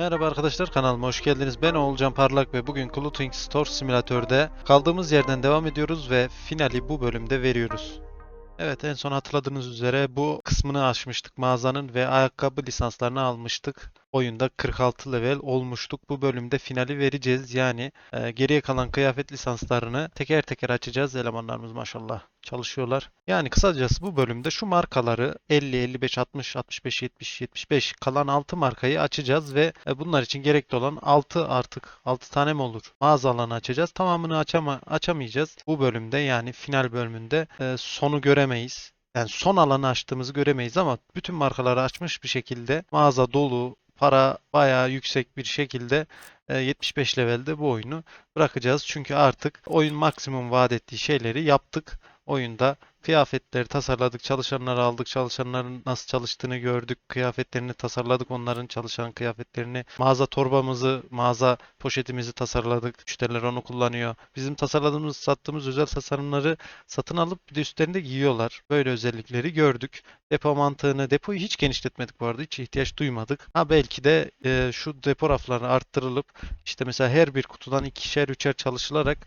Merhaba arkadaşlar kanalıma hoş geldiniz. Ben Oğulcan Parlak ve bugün Clothing Store Simülatör'de kaldığımız yerden devam ediyoruz ve finali bu bölümde veriyoruz. Evet en son hatırladığınız üzere bu kısmını açmıştık mağazanın ve ayakkabı lisanslarını almıştık. Oyunda 46 level olmuştuk. Bu bölümde finali vereceğiz. Yani e, geriye kalan kıyafet lisanslarını teker teker açacağız. Elemanlarımız maşallah çalışıyorlar. Yani kısacası bu bölümde şu markaları 50, 55, 60, 65, 70, 75 kalan 6 markayı açacağız ve e, bunlar için gerekli olan 6 artık 6 tane mi olur? Mağaza alanı açacağız. Tamamını açama, açamayacağız. Bu bölümde yani final bölümünde e, sonu göremeyiz. Yani son alanı açtığımızı göremeyiz ama bütün markaları açmış bir şekilde mağaza dolu, para bayağı yüksek bir şekilde e, 75 levelde bu oyunu bırakacağız. Çünkü artık oyun maksimum vaat ettiği şeyleri yaptık. Oyunda kıyafetleri tasarladık, çalışanları aldık, çalışanların nasıl çalıştığını gördük, kıyafetlerini tasarladık, onların çalışan kıyafetlerini, mağaza torbamızı, mağaza poşetimizi tasarladık. Müşteriler onu kullanıyor. Bizim tasarladığımız, sattığımız özel tasarımları satın alıp bir de üstlerinde giyiyorlar. Böyle özellikleri gördük. Depo mantığını, depoyu hiç genişletmedik bu arada. Hiç ihtiyaç duymadık. Ha belki de e, şu depo rafları arttırılıp işte mesela her bir kutudan ikişer üçer çalışılarak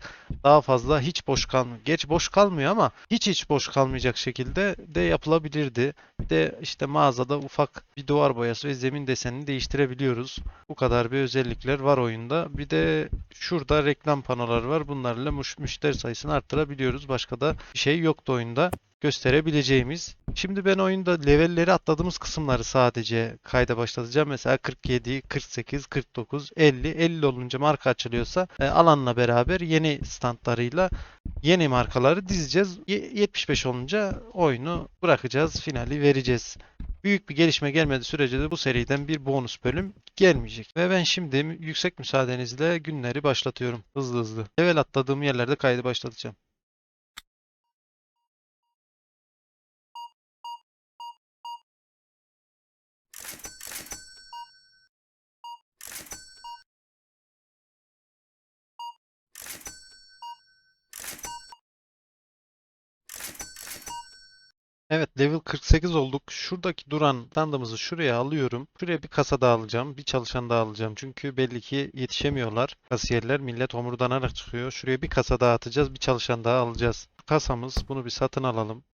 daha fazla hiç boş kalmıyor. Geç boş kalmıyor ama hiç hiç boş kalmayacak şekilde de yapılabilirdi. Bir de işte mağazada ufak bir duvar boyası ve zemin desenini değiştirebiliyoruz. Bu kadar bir özellikler var oyunda. Bir de şurada reklam panoları var. Bunlarla müş- müşteri sayısını arttırabiliyoruz. Başka da bir şey yoktu oyunda gösterebileceğimiz. Şimdi ben oyunda levelleri atladığımız kısımları sadece kayda başlatacağım. Mesela 47, 48, 49, 50. 50 olunca marka açılıyorsa e, alanla beraber yeni standlarıyla yeni markaları dizeceğiz. Ye- 75 olunca oyunu bırakacağız. Finali vereceğiz. Büyük bir gelişme gelmediği sürece de bu seriden bir bonus bölüm gelmeyecek. Ve ben şimdi yüksek müsaadenizle günleri başlatıyorum. Hızlı hızlı. Level atladığım yerlerde kaydı başlatacağım. Evet level 48 olduk. Şuradaki duran standımızı şuraya alıyorum. Şuraya bir kasa daha alacağım. Bir çalışan daha alacağım. Çünkü belli ki yetişemiyorlar. Kasiyerler millet homurdanarak çıkıyor. Şuraya bir kasa daha atacağız. Bir çalışan daha alacağız. Kasamız bunu bir satın alalım.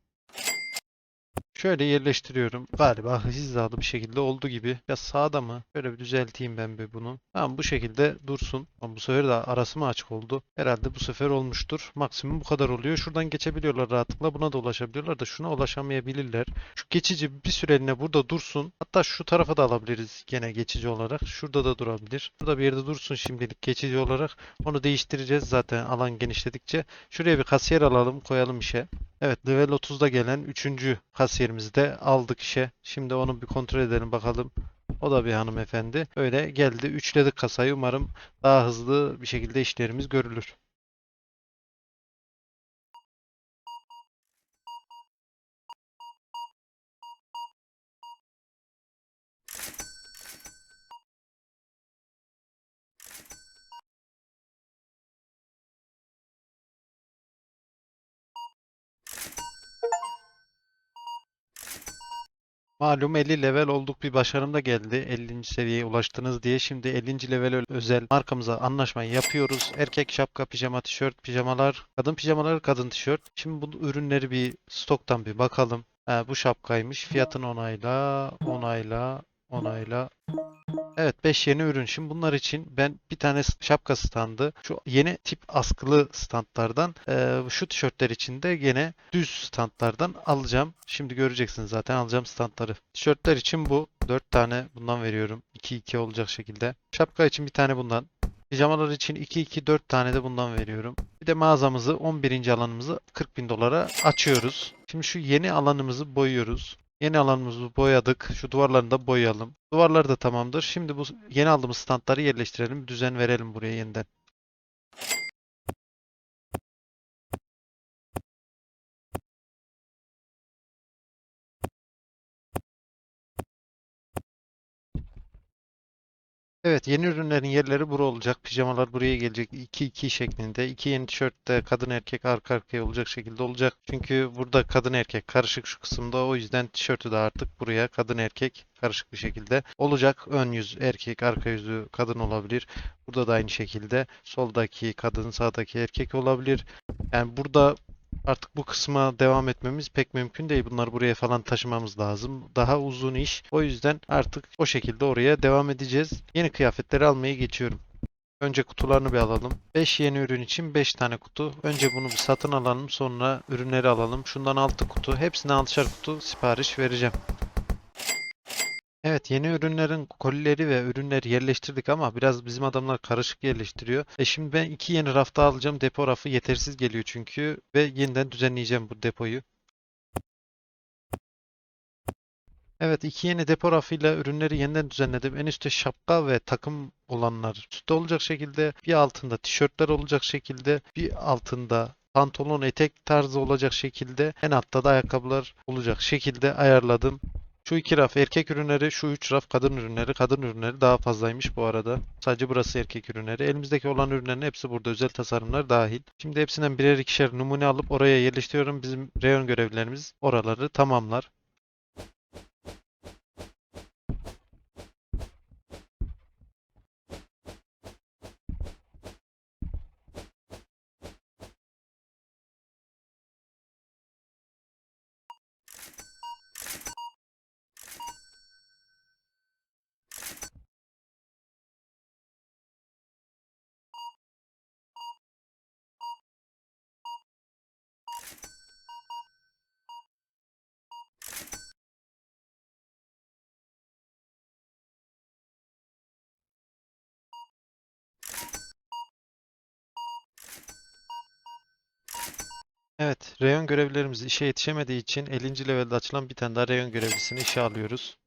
Şöyle yerleştiriyorum. Galiba hizalı bir şekilde oldu gibi. Ya sağda mı? Şöyle bir düzelteyim ben bir bunu. Tamam bu şekilde dursun. Ama bu sefer de arası mı açık oldu? Herhalde bu sefer olmuştur. Maksimum bu kadar oluyor. Şuradan geçebiliyorlar rahatlıkla. Buna da ulaşabiliyorlar da şuna ulaşamayabilirler. Şu geçici bir süreliğine burada dursun. Hatta şu tarafa da alabiliriz gene geçici olarak. Şurada da durabilir. Burada bir yerde dursun şimdilik geçici olarak. Onu değiştireceğiz zaten alan genişledikçe. Şuraya bir kasiyer alalım koyalım işe. Evet, level 30'da gelen 3. kasiyerimizi de aldık işe. Şimdi onu bir kontrol edelim bakalım. O da bir hanımefendi. Öyle geldi. Üçledik kasayı. Umarım daha hızlı bir şekilde işlerimiz görülür. Malum 50 level olduk bir başarım da geldi. 50. seviyeye ulaştınız diye. Şimdi 50. level özel markamıza anlaşmayı yapıyoruz. Erkek şapka, pijama, tişört, pijamalar, kadın pijamalar, kadın tişört. Şimdi bu ürünleri bir stoktan bir bakalım. Ha, bu şapkaymış. Fiyatını onayla, onayla, onayla. Evet 5 yeni ürün. Şimdi bunlar için ben bir tane şapka standı, şu yeni tip askılı standlardan, eee, şu tişörtler için de gene düz standlardan alacağım. Şimdi göreceksiniz zaten alacağım standları. Tişörtler için bu 4 tane bundan veriyorum. 2-2 olacak şekilde. Şapka için bir tane bundan. Pijamalar için 2-2 4 tane de bundan veriyorum. Bir de mağazamızı 11. alanımızı 40 bin dolara açıyoruz. Şimdi şu yeni alanımızı boyuyoruz. Yeni alanımızı boyadık. Şu duvarlarını da boyayalım. Duvarlar da tamamdır. Şimdi bu yeni aldığımız standları yerleştirelim. Düzen verelim buraya yeniden. Evet yeni ürünlerin yerleri bura olacak. Pijamalar buraya gelecek. 2-2 şeklinde. İki yeni tişört de kadın erkek arka arkaya olacak şekilde olacak. Çünkü burada kadın erkek karışık şu kısımda. O yüzden tişörtü de artık buraya kadın erkek karışık bir şekilde olacak. Ön yüz erkek, arka yüzü kadın olabilir. Burada da aynı şekilde soldaki kadın, sağdaki erkek olabilir. Yani burada Artık bu kısma devam etmemiz pek mümkün değil. Bunları buraya falan taşımamız lazım. Daha uzun iş. O yüzden artık o şekilde oraya devam edeceğiz. Yeni kıyafetleri almaya geçiyorum. Önce kutularını bir alalım. 5 yeni ürün için 5 tane kutu. Önce bunu bir satın alalım. Sonra ürünleri alalım. Şundan 6 kutu. Hepsine 6'şar kutu sipariş vereceğim. Evet yeni ürünlerin kolileri ve ürünleri yerleştirdik ama biraz bizim adamlar karışık yerleştiriyor. E şimdi ben iki yeni rafta alacağım. Depo rafı yetersiz geliyor çünkü ve yeniden düzenleyeceğim bu depoyu. Evet iki yeni depo rafıyla ürünleri yeniden düzenledim. En üstte şapka ve takım olanlar üstte olacak şekilde bir altında tişörtler olacak şekilde bir altında pantolon etek tarzı olacak şekilde en altta da ayakkabılar olacak şekilde ayarladım. Şu iki raf erkek ürünleri, şu üç raf kadın ürünleri. Kadın ürünleri daha fazlaymış bu arada. Sadece burası erkek ürünleri. Elimizdeki olan ürünlerin hepsi burada özel tasarımlar dahil. Şimdi hepsinden birer ikişer numune alıp oraya yerleştiriyorum. Bizim reyon görevlilerimiz oraları tamamlar. Evet, reyon görevlilerimiz işe yetişemediği için 50. levelde açılan bir tane daha reyon görevlisini işe alıyoruz.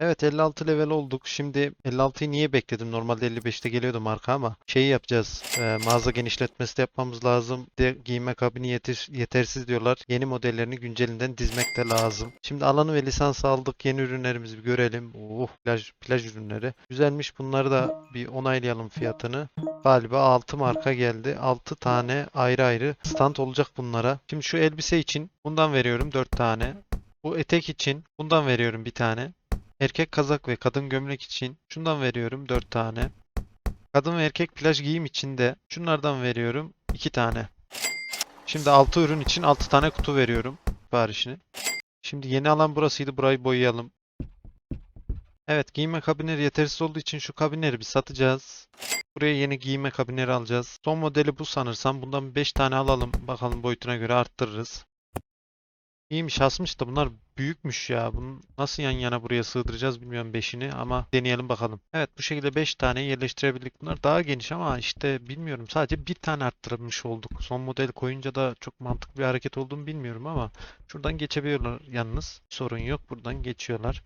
Evet 56 level olduk. Şimdi 56'yı niye bekledim? Normalde 55'te geliyordu marka ama şeyi yapacağız. Ee, mağaza genişletmesi de yapmamız lazım. De giyme kabini yeter, yetersiz diyorlar. Yeni modellerini güncelinden dizmek de lazım. Şimdi alanı ve lisansı aldık. Yeni ürünlerimizi bir görelim. Oh plaj, plaj ürünleri. Güzelmiş. Bunları da bir onaylayalım fiyatını. Galiba 6 marka geldi. 6 tane ayrı ayrı stand olacak bunlara. Şimdi şu elbise için bundan veriyorum 4 tane. Bu etek için bundan veriyorum bir tane. Erkek kazak ve kadın gömlek için şundan veriyorum 4 tane. Kadın ve erkek plaj giyim için de şunlardan veriyorum 2 tane. Şimdi 6 ürün için 6 tane kutu veriyorum siparişini. Şimdi yeni alan burasıydı. Burayı boyayalım. Evet giyime kabinleri yetersiz olduğu için şu kabinleri bir satacağız. Buraya yeni giyime kabinleri alacağız. Son modeli bu sanırsam. Bundan 5 tane alalım. Bakalım boyutuna göre arttırırız. İyiymiş asmış da bunlar büyükmüş ya. Bunu nasıl yan yana buraya sığdıracağız bilmiyorum 5'ini ama deneyelim bakalım. Evet bu şekilde 5 tane yerleştirebildik. Bunlar daha geniş ama işte bilmiyorum sadece bir tane arttırmış olduk. Son model koyunca da çok mantıklı bir hareket olduğunu bilmiyorum ama şuradan geçebiliyorlar yalnız. Sorun yok buradan geçiyorlar.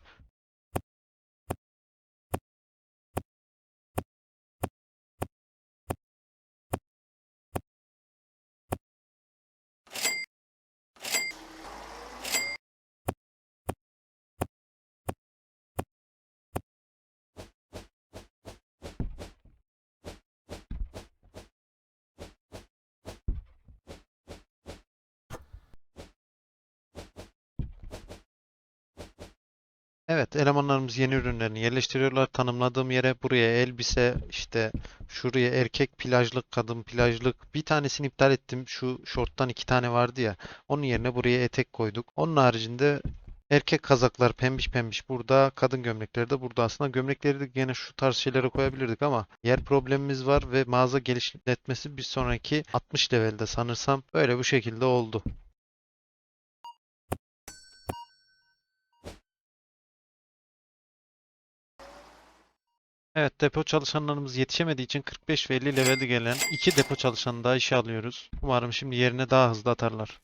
Evet, elemanlarımız yeni ürünlerini yerleştiriyorlar. Tanımladığım yere buraya elbise, işte şuraya erkek plajlık, kadın plajlık. Bir tanesini iptal ettim. Şu şorttan iki tane vardı ya. Onun yerine buraya etek koyduk. Onun haricinde erkek kazaklar pembiş pembiş burada. Kadın gömlekleri de burada. Aslında gömlekleri de gene şu tarz şeylere koyabilirdik ama yer problemimiz var ve mağaza genişletmesi bir sonraki 60 levelde sanırsam böyle bu şekilde oldu. Evet depo çalışanlarımız yetişemediği için 45 ve 50 levelde gelen iki depo çalışanı daha işe alıyoruz. Umarım şimdi yerine daha hızlı atarlar.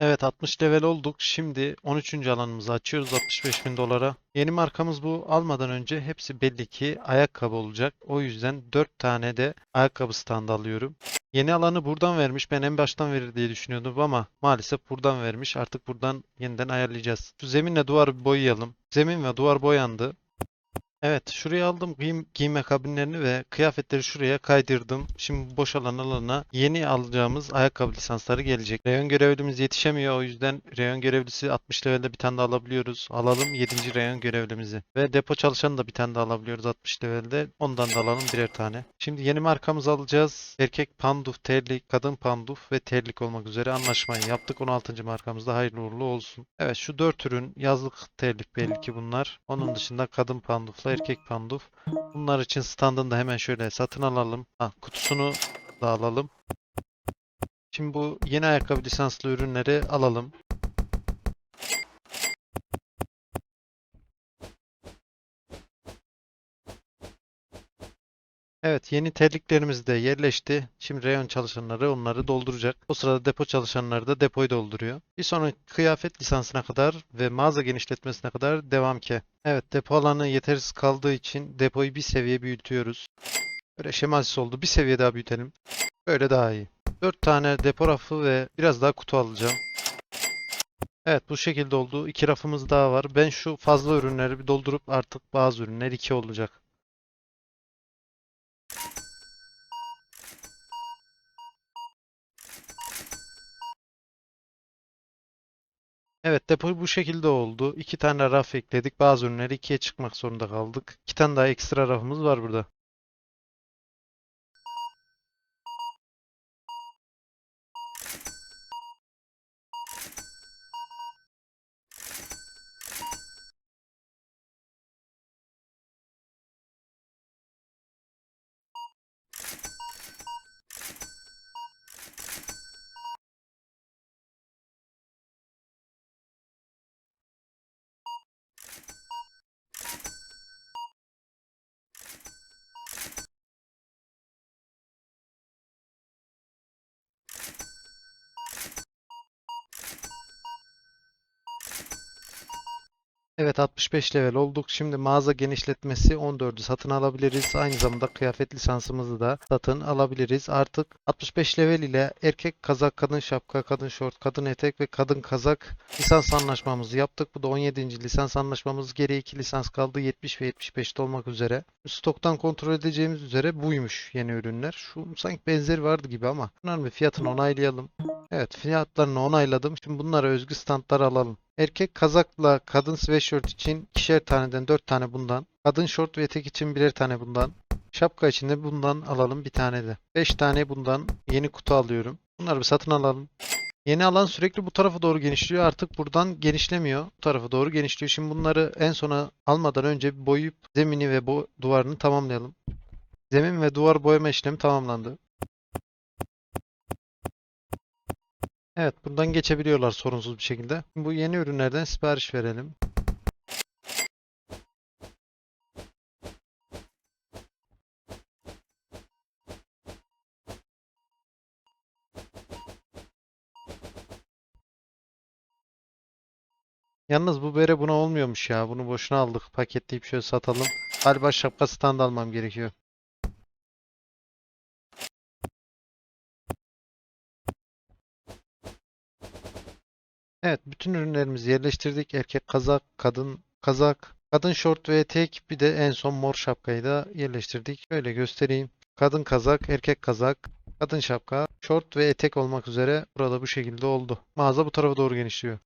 Evet 60 level olduk. Şimdi 13. alanımızı açıyoruz 65 bin dolara. Yeni markamız bu. Almadan önce hepsi belli ki ayakkabı olacak. O yüzden 4 tane de ayakkabı standı alıyorum. Yeni alanı buradan vermiş. Ben en baştan verir diye düşünüyordum ama maalesef buradan vermiş. Artık buradan yeniden ayarlayacağız. Şu zeminle duvarı boyayalım. Zemin ve duvar boyandı. Evet, şuraya aldım giyim, giyme kabinlerini ve kıyafetleri şuraya kaydırdım. Şimdi boşalan alana yeni alacağımız ayakkabı lisansları gelecek. Reyon görevlimiz yetişemiyor o yüzden reyon görevlisi 60 levelde bir tane daha alabiliyoruz. Alalım 7. reyon görevlimizi. Ve depo çalışanı da bir tane daha alabiliyoruz 60 levelde. Ondan da alalım birer tane. Şimdi yeni markamızı alacağız. Erkek panduf, terlik, kadın panduf ve terlik olmak üzere anlaşmayı yaptık. 16. markamızda hayırlı uğurlu olsun. Evet şu 4 ürün yazlık terlik belli ki bunlar. Onun dışında kadın pandufla erkek panduf. Bunlar için standını da hemen şöyle satın alalım. Ha, kutusunu da alalım. Şimdi bu yeni ayakkabı lisanslı ürünleri alalım. Evet yeni terliklerimiz de yerleşti. Şimdi reyon çalışanları onları dolduracak. O sırada depo çalışanları da depoyu dolduruyor. Bir sonraki kıyafet lisansına kadar ve mağaza genişletmesine kadar devam ki. Evet depo alanı yetersiz kaldığı için depoyu bir seviye büyütüyoruz. Böyle şemasis oldu. Bir seviye daha büyütelim. Böyle daha iyi. 4 tane depo rafı ve biraz daha kutu alacağım. Evet bu şekilde oldu. İki rafımız daha var. Ben şu fazla ürünleri bir doldurup artık bazı ürünler 2 olacak. Evet depo bu şekilde oldu. İki tane raf ekledik. Bazı ürünleri ikiye çıkmak zorunda kaldık. İki tane daha ekstra rafımız var burada. Evet 65 level olduk. Şimdi mağaza genişletmesi 14'ü satın alabiliriz. Aynı zamanda kıyafet lisansımızı da satın alabiliriz. Artık 65 level ile erkek kazak, kadın şapka, kadın şort, kadın etek ve kadın kazak lisans anlaşmamızı yaptık. Bu da 17. lisans anlaşmamız. Geriye 2 lisans kaldı. 70 ve 75'te olmak üzere. Stoktan kontrol edeceğimiz üzere buymuş yeni ürünler. Şu sanki benzeri vardı gibi ama. Bunların bir fiyatını onaylayalım. Evet fiyatlarını onayladım. Şimdi bunlara özgü standlar alalım. Erkek kazakla kadın sweatshirt için ikişer taneden dört tane bundan. Kadın şort ve etek için birer tane bundan. Şapka için de bundan alalım bir tane de. Beş tane bundan yeni kutu alıyorum. Bunları bir satın alalım. Yeni alan sürekli bu tarafa doğru genişliyor. Artık buradan genişlemiyor. Bu tarafa doğru genişliyor. Şimdi bunları en sona almadan önce boyayıp zemini ve bu duvarını tamamlayalım. Zemin ve duvar boyama işlemi tamamlandı. Evet, buradan geçebiliyorlar sorunsuz bir şekilde. Bu yeni ürünlerden sipariş verelim. Yalnız bu bere buna olmuyormuş ya. Bunu boşuna aldık. Paketleyip şöyle satalım. Galiba şapka stand almam gerekiyor. Evet, bütün ürünlerimizi yerleştirdik. Erkek kazak, kadın kazak, kadın şort ve etek, bir de en son mor şapkayı da yerleştirdik. Böyle göstereyim. Kadın kazak, erkek kazak, kadın şapka, şort ve etek olmak üzere burada bu şekilde oldu. Mağaza bu tarafa doğru genişliyor.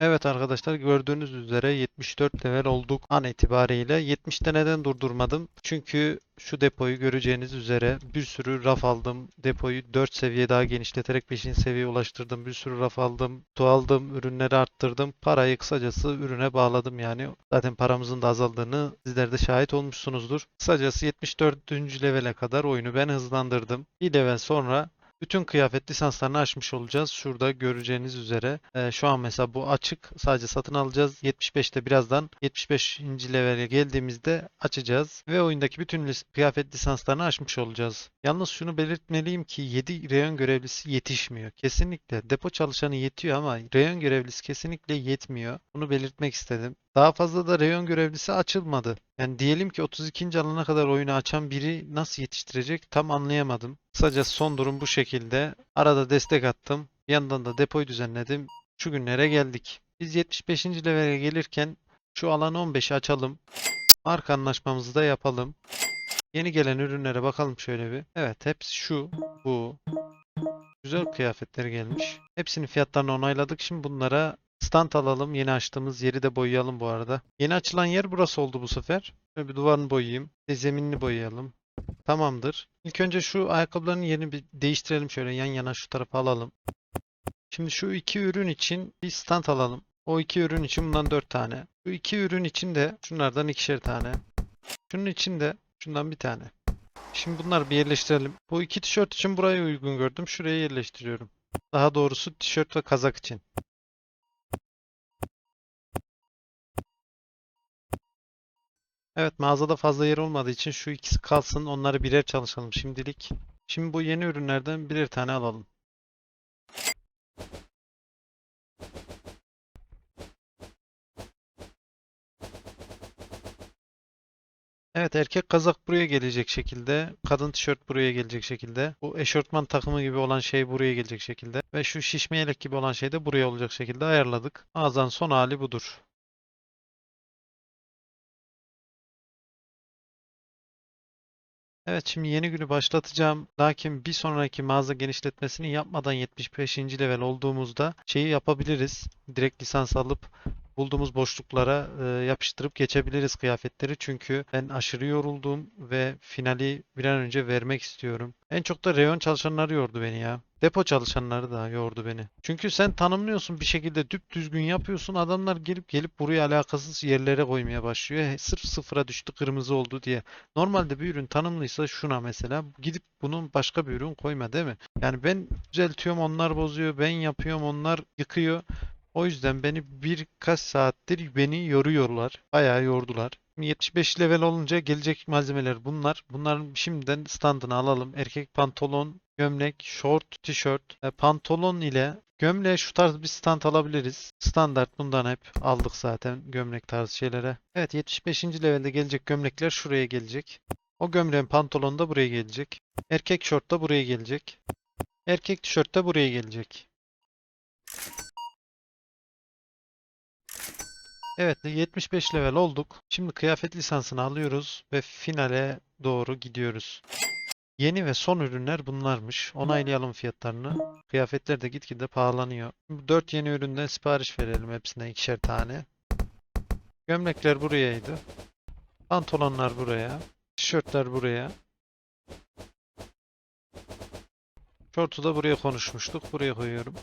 Evet arkadaşlar gördüğünüz üzere 74 level olduk an itibariyle. 70'te neden durdurmadım? Çünkü şu depoyu göreceğiniz üzere bir sürü raf aldım. Depoyu 4 seviye daha genişleterek 5. seviyeye ulaştırdım. Bir sürü raf aldım. Tu aldım. Ürünleri arttırdım. Parayı kısacası ürüne bağladım yani. Zaten paramızın da azaldığını sizler de şahit olmuşsunuzdur. Kısacası 74. levele kadar oyunu ben hızlandırdım. Bir level sonra bütün kıyafet lisanslarını açmış olacağız. Şurada göreceğiniz üzere. Ee, şu an mesela bu açık. Sadece satın alacağız. 75'te birazdan 75. levele geldiğimizde açacağız. Ve oyundaki bütün lis- kıyafet lisanslarını açmış olacağız. Yalnız şunu belirtmeliyim ki 7 reyon görevlisi yetişmiyor. Kesinlikle depo çalışanı yetiyor ama reyon görevlisi kesinlikle yetmiyor. Bunu belirtmek istedim. Daha fazla da reyon görevlisi açılmadı. Yani diyelim ki 32. alana kadar oyunu açan biri nasıl yetiştirecek tam anlayamadım. Kısacası son durum bu şekilde. Arada destek attım. Bir yandan da depoyu düzenledim. Şu günlere geldik. Biz 75. levele gelirken şu alanı 15'i açalım. Marka anlaşmamızı da yapalım. Yeni gelen ürünlere bakalım şöyle bir. Evet hepsi şu, bu. Güzel kıyafetleri gelmiş. Hepsinin fiyatlarını onayladık. Şimdi bunlara stand alalım. Yeni açtığımız yeri de boyayalım bu arada. Yeni açılan yer burası oldu bu sefer. Şöyle bir duvarını boyayayım. Bir zeminini boyayalım. Tamamdır. İlk önce şu ayakkabıların yerini bir değiştirelim şöyle yan yana şu tarafa alalım. Şimdi şu iki ürün için bir stand alalım. O iki ürün için bundan dört tane. Şu iki ürün için de şunlardan ikişer tane. Şunun için de şundan bir tane. Şimdi bunları bir yerleştirelim. Bu iki tişört için burayı uygun gördüm. Şuraya yerleştiriyorum. Daha doğrusu tişört ve kazak için. Evet mağazada fazla yer olmadığı için şu ikisi kalsın. Onları birer çalışalım şimdilik. Şimdi bu yeni ürünlerden birer tane alalım. Evet erkek kazak buraya gelecek şekilde. Kadın tişört buraya gelecek şekilde. Bu eşortman takımı gibi olan şey buraya gelecek şekilde. Ve şu şişme yelek gibi olan şey de buraya olacak şekilde ayarladık. Mağazanın son hali budur. Evet şimdi yeni günü başlatacağım. Lakin bir sonraki mağaza genişletmesini yapmadan 75. level olduğumuzda şeyi yapabiliriz. Direkt lisans alıp bulduğumuz boşluklara e, yapıştırıp geçebiliriz kıyafetleri. Çünkü ben aşırı yoruldum ve finali bir an önce vermek istiyorum. En çok da reyon çalışanları yordu beni ya. Depo çalışanları da yordu beni. Çünkü sen tanımlıyorsun bir şekilde düp düzgün yapıyorsun. Adamlar gelip gelip buraya alakasız yerlere koymaya başlıyor. Sırf sıfıra düştü kırmızı oldu diye. Normalde bir ürün tanımlıysa şuna mesela gidip bunun başka bir ürün koyma değil mi? Yani ben düzeltiyorum onlar bozuyor. Ben yapıyorum onlar yıkıyor. O yüzden beni birkaç saattir beni yoruyorlar. Bayağı yordular. 75 level olunca gelecek malzemeler bunlar. Bunların şimdiden standını alalım. Erkek pantolon, gömlek, short, tişört, e, pantolon ile gömleğe şu tarz bir stand alabiliriz. Standart bundan hep aldık zaten gömlek tarzı şeylere. Evet 75. levelde gelecek gömlekler şuraya gelecek. O gömleğin pantolonu da buraya gelecek. Erkek şort da buraya gelecek. Erkek tişört de buraya gelecek. Evet 75 level olduk. Şimdi kıyafet lisansını alıyoruz ve finale doğru gidiyoruz. Yeni ve son ürünler bunlarmış. Onaylayalım fiyatlarını. Kıyafetler de gitgide pahalanıyor. 4 yeni üründen sipariş verelim hepsine ikişer tane. Gömlekler burayaydı. Pantolonlar buraya. Tişörtler buraya. Şortu da buraya konuşmuştuk. Buraya koyuyorum.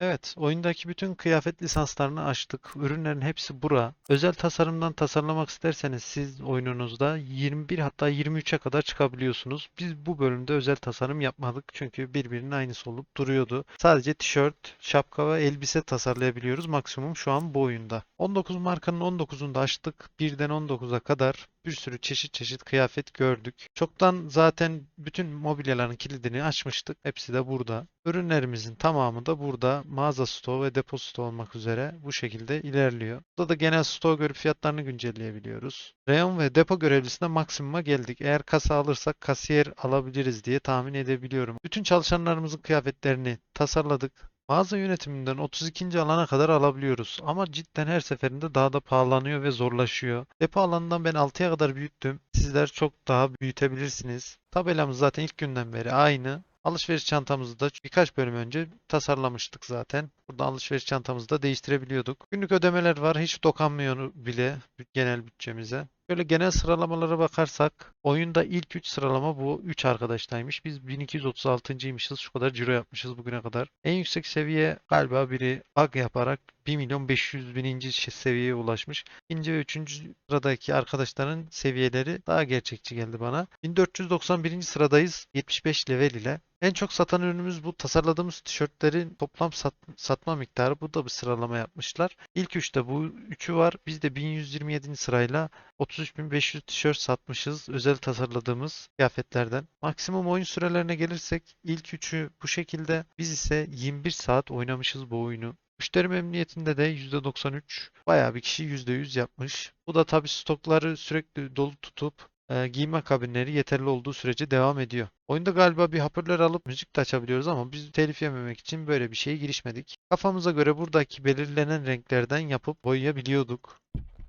Evet, oyundaki bütün kıyafet lisanslarını açtık. Ürünlerin hepsi bura. Özel tasarımdan tasarlamak isterseniz siz oyununuzda 21 hatta 23'e kadar çıkabiliyorsunuz. Biz bu bölümde özel tasarım yapmadık çünkü birbirinin aynısı olup duruyordu. Sadece tişört, şapka ve elbise tasarlayabiliyoruz maksimum şu an bu oyunda. 19 markanın 19'unu da açtık. 1'den 19'a kadar bir sürü çeşit çeşit kıyafet gördük. Çoktan zaten bütün mobilyaların kilidini açmıştık. Hepsi de burada. Ürünlerimizin tamamı da burada. Mağaza stoğu ve depo stoğu olmak üzere bu şekilde ilerliyor. Burada da genel stoğu görüp fiyatlarını güncelleyebiliyoruz. Reyon ve depo görevlisine maksimuma geldik. Eğer kasa alırsak kasiyer alabiliriz diye tahmin edebiliyorum. Bütün çalışanlarımızın kıyafetlerini tasarladık. Mağaza yönetiminden 32. alana kadar alabiliyoruz ama cidden her seferinde daha da pahalanıyor ve zorlaşıyor. Depo alanından ben 6'ya kadar büyüttüm. Sizler çok daha büyütebilirsiniz. Tabelamız zaten ilk günden beri aynı. Alışveriş çantamızı da birkaç bölüm önce tasarlamıştık zaten. Burada alışveriş çantamızı da değiştirebiliyorduk. Günlük ödemeler var. Hiç dokanmıyor bile genel bütçemize. Böyle genel sıralamalara bakarsak oyunda ilk 3 sıralama bu 3 arkadaştaymış. Biz 1236.ymışız. Şu kadar ciro yapmışız bugüne kadar. En yüksek seviye galiba biri bug yaparak 1 milyon 500 bininci seviyeye ulaşmış. İkinci ve üçüncü sıradaki arkadaşların seviyeleri daha gerçekçi geldi bana. 1491. sıradayız 75 level ile. En çok satan ürünümüz bu tasarladığımız tişörtlerin toplam sat- satma miktarı. Bu da bir sıralama yapmışlar. İlk üçte bu üçü var. Biz de 1127. sırayla 33.500 tişört satmışız. Özel tasarladığımız kıyafetlerden. Maksimum oyun sürelerine gelirsek ilk üçü bu şekilde. Biz ise 21 saat oynamışız bu oyunu. Müşteri memnuniyetinde de %93 bayağı bir kişi %100 yapmış. Bu da tabii stokları sürekli dolu tutup e, giyme kabinleri yeterli olduğu sürece devam ediyor. Oyunda galiba bir hoparlör alıp müzik de açabiliyoruz ama biz telif yememek için böyle bir şeye girişmedik. Kafamıza göre buradaki belirlenen renklerden yapıp boyayabiliyorduk.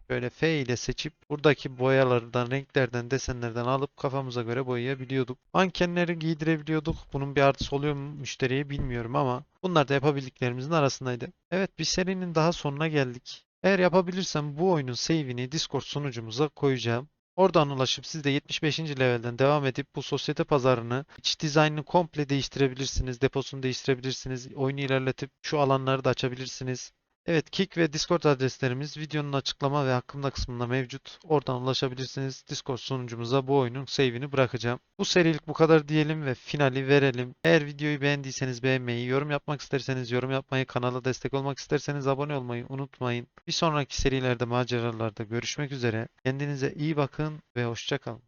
Böyle F ile seçip buradaki boyalardan, renklerden, desenlerden alıp kafamıza göre boyayabiliyorduk. Mankenleri giydirebiliyorduk. Bunun bir artısı oluyor mu müşteriye bilmiyorum ama bunlar da yapabildiklerimizin arasındaydı. Evet bir serinin daha sonuna geldik. Eğer yapabilirsem bu oyunun save'ini Discord sunucumuza koyacağım. Oradan ulaşıp siz de 75. levelden devam edip bu sosyete pazarını, iç dizaynını komple değiştirebilirsiniz, deposunu değiştirebilirsiniz, oyunu ilerletip şu alanları da açabilirsiniz. Evet, Kik ve Discord adreslerimiz videonun açıklama ve hakkında kısmında mevcut. Oradan ulaşabilirsiniz. Discord sunucumuza bu oyunun save'ini bırakacağım. Bu serilik bu kadar diyelim ve finali verelim. Eğer videoyu beğendiyseniz beğenmeyi, yorum yapmak isterseniz yorum yapmayı, kanala destek olmak isterseniz abone olmayı unutmayın. Bir sonraki serilerde, maceralarda görüşmek üzere. Kendinize iyi bakın ve hoşça kalın.